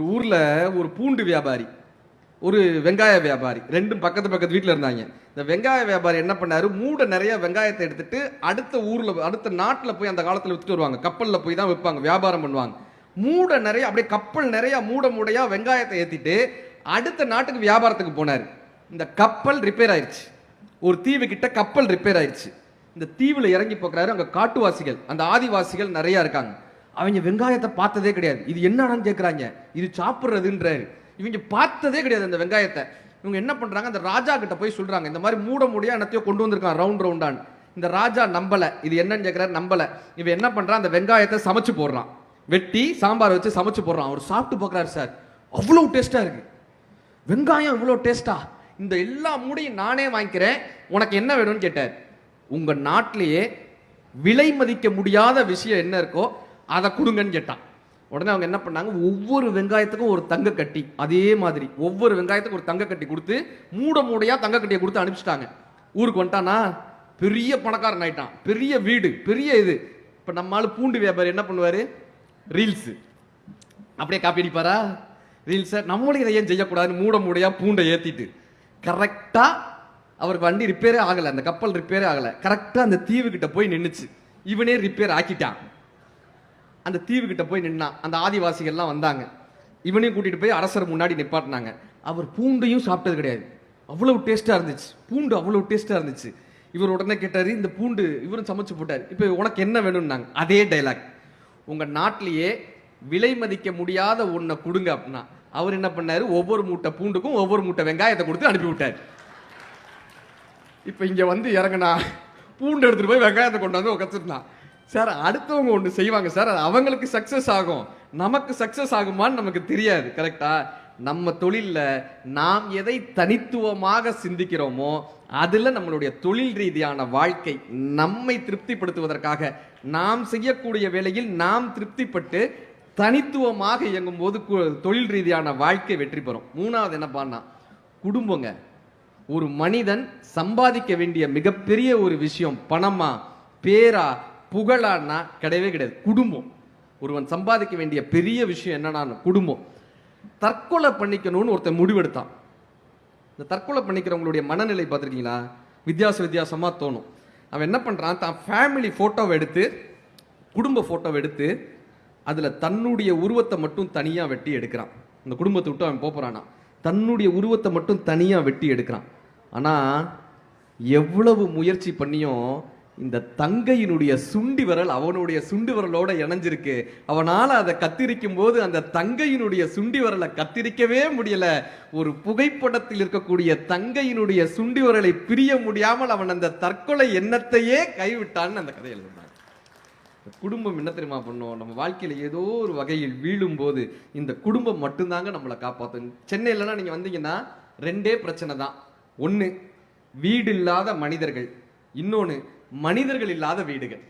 ஒரு ஊரில் ஒரு பூண்டு வியாபாரி ஒரு வெங்காய வியாபாரி ரெண்டும் பக்கத்து பக்கத்து வீட்டில் இருந்தாங்க. இந்த வெங்காய வியாபாரி என்ன பண்ணார்? மூட நிறைய வெங்காயத்தை எடுத்துட்டு அடுத்த ஊரில் அடுத்த நாட்டில் போய் அந்த காலத்தில் விற்றுட்டு வருவாங்க. கப்பலில் போய் தான் விற்பாங்க வியாபாரம் பண்ணுவாங்க. மூட நிறைய அப்படியே கப்பல் நிறைய மூட மூடையாக வெங்காயத்தை ஏற்றிட்டு அடுத்த நாட்டுக்கு வியாபாரத்துக்கு போனார். இந்த கப்பல் ரிப்பேர் ஆயிடுச்சு ஒரு தீவு கிட்ட கப்பல் ரிப்பேர் ஆயிடுச்சு இந்த தீவில் இறங்கி பார்க்குறாரு அங்கே காட்டுவாசிகள். அந்த ஆதிவாசிகள் நிறையா இருக்காங்க. அவங்க வெங்காயத்தை பார்த்ததே கிடையாது. இது என்னடான்னு கேட்குறாங்க இது சாப்பிட்றதுன்றாரு இவங்க பார்த்ததே கிடையாது அந்த வெங்காயத்தை. இவங்க என்ன பண்ணுறாங்க அந்த ராஜா கிட்ட போய் சொல்கிறாங்க இந்த மாதிரி மூட மூடியாக என்னத்தையோ கொண்டு வந்திருக்கான் ரவுண்ட் ரவுண்டான் இந்த ராஜா நம்பலை. இது என்னன்னு கேட்குறாரு நம்பலை. இவன் என்ன பண்ணுறான் அந்த வெங்காயத்தை சமைச்சு போடுறான். வெட்டி சாம்பார் வச்சு சமைச்சு போடுறான். அவர் சாப்பிட்டு பார்க்குறாரு சார். அவ்வளோ டேஸ்ட்டாக இருக்குது வெங்காயம் இவ்வளோ டேஸ்ட்டா இந்த எல்லா மூடையும் நானே வாங்கிக்கிறேன். உனக்கு என்ன வேணும்னு கேட்டார். உங்கள் நாட்டிலேயே விலை மதிக்க முடியாத விஷயம் என்ன இருக்கோ அதை கொடுங்கன்னு கேட்டான். உடனே அவங்க என்ன பண்ணாங்க? ஒவ்வொரு வெங்காயத்துக்கும் ஒரு தங்க கட்டி அதே மாதிரி. ஒவ்வொரு வெங்காயத்துக்கும் ஒரு தங்க கட்டி கொடுத்து மூட மூடையா தங்க கட்டியை கொடுத்து அனுப்பிச்சிட்டாங்க. ஊருக்கு வந்துட்டானா? பெரிய பணக்காரன் ஆயிட்டான். பெரிய வீடு பெரிய இது. இப்ப நம்ம பூண்டு வியாபாரி என்ன பண்ணுவாரு? ரீல்ஸ் அப்படியே காப்பி அடிப்பாரா? ரீல்ஸை நம்மளும் இதை ஏன் செய்யக்கூடாதுன்னு மூட மூடையா பூண்டை ஏத்திட்டு. கரெக்டா அவருக்கு வண்டி ரிப்பேரே ஆகலை. அந்த கப்பல் ரிப்பேரே ஆகலை. கரெக்டா அந்த தீவு கிட்ட போய் நின்றுச்சு இவனே ரிப்பேர் ஆக்கிட்டான். அந்த தீவு கிட்ட போய் நின்னான். அந்த ஆதிவாசிகள்லாம் வந்தாங்க. இவனையும் கூட்டிட்டு போய் அரசர் முன்னாடி நிப்பாட்டினாங்க. அவர் பூண்டையும் சாப்பிட்டது கிடையாது. அவ்வளவு டேஸ்டா இருந்துச்சு. பூண்டு அவ்வளவு டேஸ்டா இருந்துச்சு. இவர் உடனே கேட்டாரு இந்த பூண்டு இவரும் சமைச்சு போட்டார். இப்போ உனக்கு என்ன வேணும்னாங்க? அதே டைலாக் உங்க நாட்டிலேயே விலை மதிக்க முடியாத ஒன்றை கொடுங்க அப்படின்னா அவர் என்ன பண்ணாரு? ஒவ்வொரு மூட்டை பூண்டுக்கும் ஒவ்வொரு மூட்டை வெங்காயத்தை கொடுத்து அனுப்பி விட்டார். இப்போ இங்க வந்து இறங்குனா பூண்டு எடுத்துட்டு போய் வெங்காயத்தை கொண்டு வந்து உக்கச்சிருந்தான் சார் அடுத்தவங்க ஒன்று செய்வாங்க. சார் அது அவங்களுக்கு சக்ஸஸ் ஆகும். நமக்கு சக்ஸஸ் ஆகுமான்னு நமக்கு தெரியாது கரெக்டா நம்ம தொழிலில் நாம் எதை தனித்துவமாக சிந்திக்கிறோமோ அதில் நம்மளுடைய தொழில் ரீதியான வாழ்க்கை நம்மை திருப்திப்படுத்துவதற்காக நாம் செய்யக்கூடிய வேலையில் நாம் திருப்திப்பட்டு தனித்துவமாக இயங்கும் போது தொழில் ரீதியான வாழ்க்கை வெற்றி பெறும். மூணாவது என்ன பண்ணா குடும்பங்க. ஒரு மனிதன் சம்பாதிக்க வேண்டிய மிகப்பெரிய ஒரு விஷயம் பணமா பேரா புகழான்னா கிடையவே கிடையாது. குடும்பம். ஒருவன் சம்பாதிக்க வேண்டிய பெரிய விஷயம் என்னன்னா குடும்பம். தற்கொலை பண்ணிக்கணும்னு ஒருத்தன் முடிவெடுத்தான். இந்த தற்கொலை பண்ணிக்கிறவங்களுடைய மனநிலை பார்த்துருக்கீங்களா? வித்தியாச வித்தியாசமாக தோணும். அவன் என்ன பண்ணுறான் தான் ஃபேமிலி ஃபோட்டோவை எடுத்து குடும்ப ஃபோட்டோவை எடுத்து அதில் தன்னுடைய உருவத்தை மட்டும் தனியாக வெட்டி எடுக்கிறான். இந்த குடும்பத்தை விட்டு அவன் போகிறானா தன்னுடைய உருவத்தை மட்டும் தனியாக வெட்டி எடுக்கிறான். ஆனால் எவ்வளவு முயற்சி பண்ணியும் இந்த தங்கையினுடைய சுண்டி விரல் அவனுடைய சுண்டி விரலோட இணைஞ்சிருக்கு. அவனால் அதை கத்திரிக்கும் போது அந்த தங்கையினுடைய சுண்டி விரலை கத்திரிக்கவே முடியல. ஒரு புகைப்படத்தில் இருக்கக்கூடிய தங்கையினுடைய சுண்டி விரலை பிரிய முடியாமல் அவன் அந்த தற்கொலை எண்ணத்தையே கைவிட்டான்னு அந்த கதை எழுதுனான் குடும்பம் என்ன தெரியுமா பண்ணும்? நம்ம வாழ்க்கையில் ஏதோ ஒரு வகையில் வீழும் போது இந்த குடும்பம் மட்டும்தாங்க நம்மளை காப்பாற்றும் சென்னையிலலாம் நீங்கள் வந்தீங்கன்னா ரெண்டே பிரச்சனை தான். ஒன்று வீடு இல்லாத மனிதர்கள். இன்னொன்று மனிதர்கள் இல்லாத வீடுகள்.